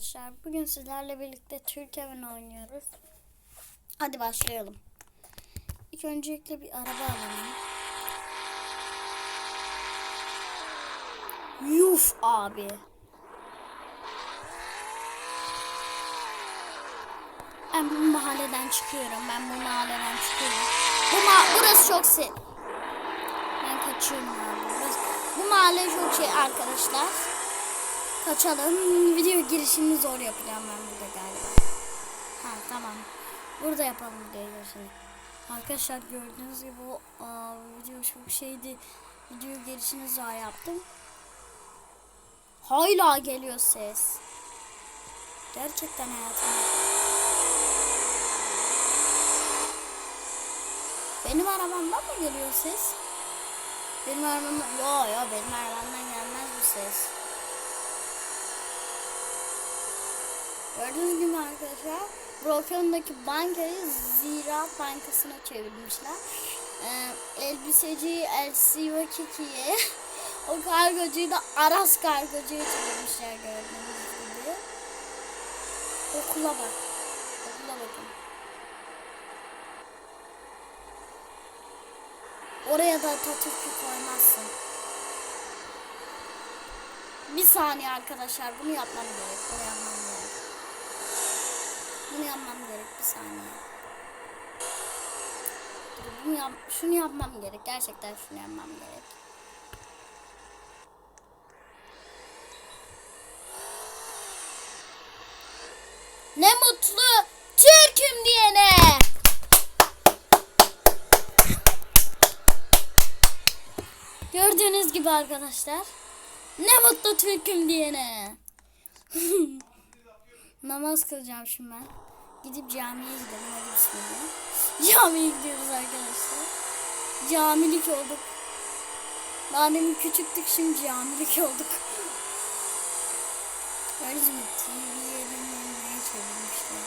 arkadaşlar. Bugün sizlerle birlikte Türk Evin oynuyoruz. Hadi başlayalım. İlk öncelikle bir araba alalım. Yuf abi. Ben bu mahalleden çıkıyorum. Ben bu mahalleden çıkıyorum. Bu ma burası çok se... Ben kaçıyorum abi. Burası... Bu mahalle çok şey arkadaşlar. Kaçalım. Video girişini zor yapacağım ben burada galiba. Ha tamam. Burada yapalım video girişini. Arkadaşlar gördüğünüz gibi o video çok şeydi. Video girişini zor yaptım. Hala geliyor ses. Gerçekten hayatım. Benim arabamdan mı geliyor ses? Benim arabamdan... Yo yo benim arabamdan gelmez bu ses. Gördüğünüz gibi arkadaşlar Brokeon'daki bankayı Ziraat Bankası'na çevirmişler. Ee, elbiseci Elsie Kiki'ye o kargocuyu da Aras kargocuya çevirmişler gördüğünüz gibi. Okula bak. Okula bakın. Oraya da Atatürk'ü koymazsın. Bir saniye arkadaşlar bunu yapmam gerek. Bunu yapmam gerek. Bunu yapmam gerek bir saniye. Bunu yap, şunu yapmam gerek. Gerçekten şunu yapmam gerek. Ne mutlu Türk'üm diyene. Gördüğünüz gibi arkadaşlar. Ne mutlu Türk'üm diyene. Namaz kılacağım şimdi ben. Gidip camiye gidelim hadi bismillah. Camiye gidiyoruz arkadaşlar. Camilik olduk. Daha küçüktük şimdi camilik olduk. Gördünüz mü? TV'nin önüne çevirmişler.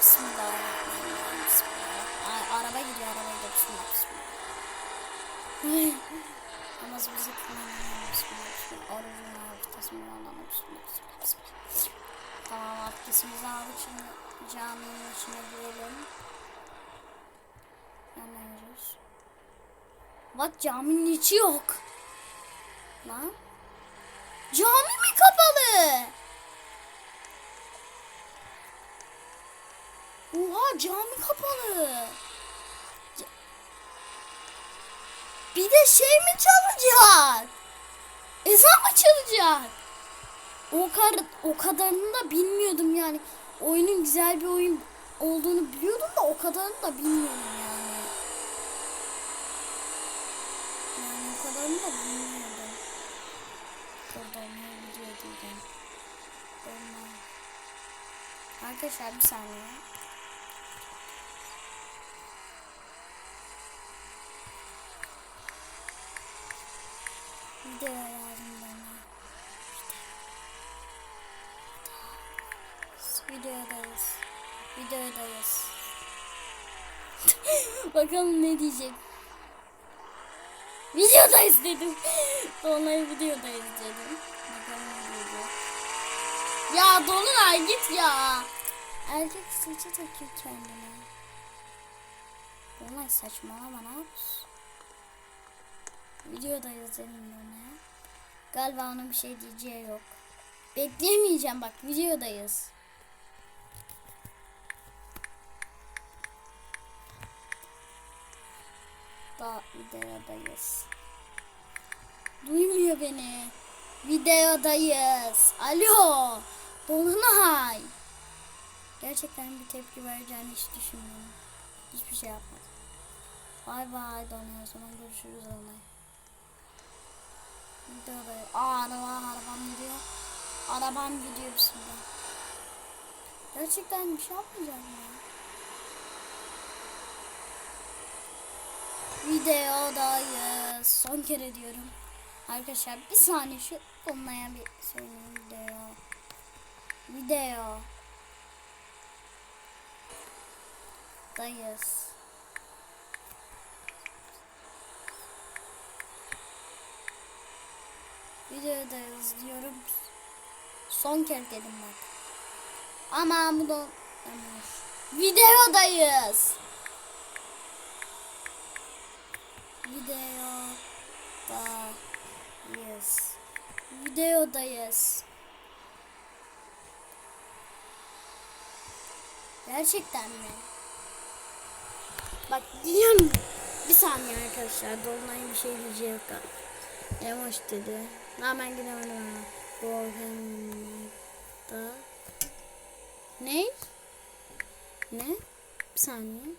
Bismillahirrahmanirrahim. Araba gidiyor araba gidiyor. Bismillah. Bismillah. Namazımızı kılalım. Bismillah. Bismillah. Aldık. Bismillah. Bismillah. Bismillah. Tamam abdestimizi aldık. Şimdi caminin içine girelim. Yanıyoruz. Bak caminin içi yok. Lan. Cami mi kapalı? Oha cami kapalı. Bir de şey mi çalacak? Ezan mı çalacak? O kadar o kadarını da bilmiyordum yani. Oyunun güzel bir oyun olduğunu biliyordum da o kadarını da bilmiyordum yani. Yani o kadarını da bilmiyordum. Burada ne video diyeceğim. Arkadaşlar bir saniye. Video lazım bana. Videodayız. Videodayız. Bakalım ne diyecek. Videodayız dedim. Dolunay videodayız dedim. Bakalım ne diyecek. Ya Dolunay git ya. Erkek saçı takıyor kendine. Dolunay saçmalama ne yapıyorsun? Videodayız dedim Dolunay'a. Galiba onun bir şey diyeceği yok. Bekleyemeyeceğim bak videodayız. Da videodayız. Duymuyor beni. Videodayız. Alo. Dolunay. Gerçekten bir tepki vereceğini hiç düşünmüyorum. Hiçbir şey yapmadım. Bay bay Dolunay o zaman görüşürüz Dolunay. Videodayız. Aa araba arabam gidiyor. Arabam gidiyor bismillah. Gerçekten bir şey yapmayacağım ya. Videodayız. Son kere diyorum. Arkadaşlar bir saniye şu olmaya bir söyleyeyim video. Video. Dayız. Videodayız diyorum. Son kez dedim bak. Ama bu da videodayız. Videodayız. Videodayız. Gerçekten mi? Bak diyorum. Bir saniye arkadaşlar. Dolunay bir şey diyecek. Emoş dedi. Ha ben gidemedim ha. Bohem'da. Ne? Ne? Bir saniye.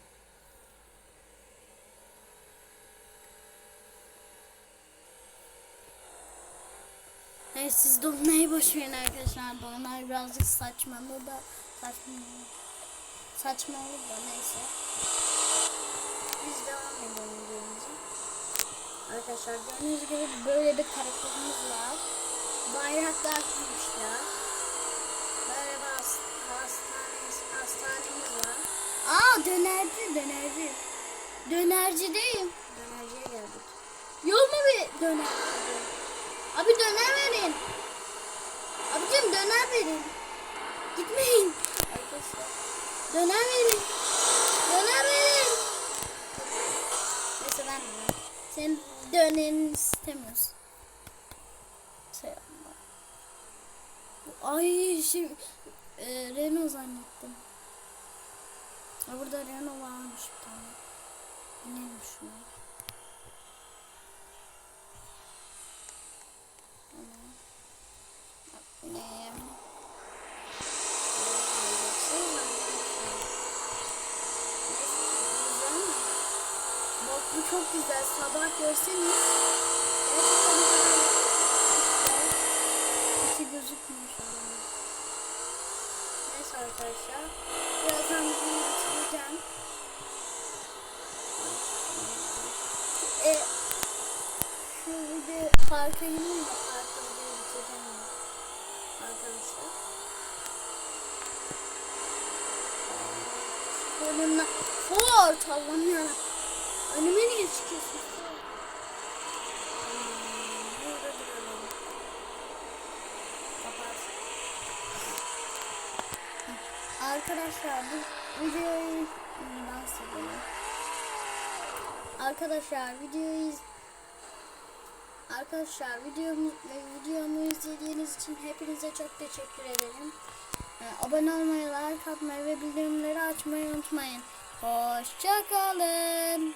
Evet siz Dolunay'ı boş verin arkadaşlar. Dolunay birazcık saçmalı da saçmalı. Saçmalı da neyse. Biz devam edelim. Arkadaşlar gördüğünüz gibi böyle bir karakterimiz var. Bayraklar kurmuşlar. Böyle bir has- hastanemiz, hastanemiz var. Aa dönerci dönerci. Dönercideyim. Dönerciye geldik. Yok mu bir dönerci? Abi döner verin. Abicim döner verin. Gitmeyin. Arkadaşlar. Döner verin. Döner verin. Neyse ben de. Senin dönerini istemiyoruz. Şey yapma. Ay şimdi e, Renault zannettim. Ha, burada Renault varmış bir tane. Binelim şuna. Tamam. Binelim. Bak bu çok güzel. Sabah görseniz gerçekten güzel. İçi gözükmüyor şu an. Neyse arkadaşlar. Birazdan videoyu bitireceğim. E, şu video parka de parka videoyu bitireceğim. Arkadaşlar. Önümden Fort Allah'ım yarabbim. Önüme niye çıkıyorsun? Arkadaşlar bu videoyu nasıl? Arkadaşlar videoyu Arkadaşlar videomu, videomu izlediğiniz için hepinize çok teşekkür ederim. Ee, Abone olmayı, like atmayı ve bildirimleri açmayı unutmayın. Hoşçakalın.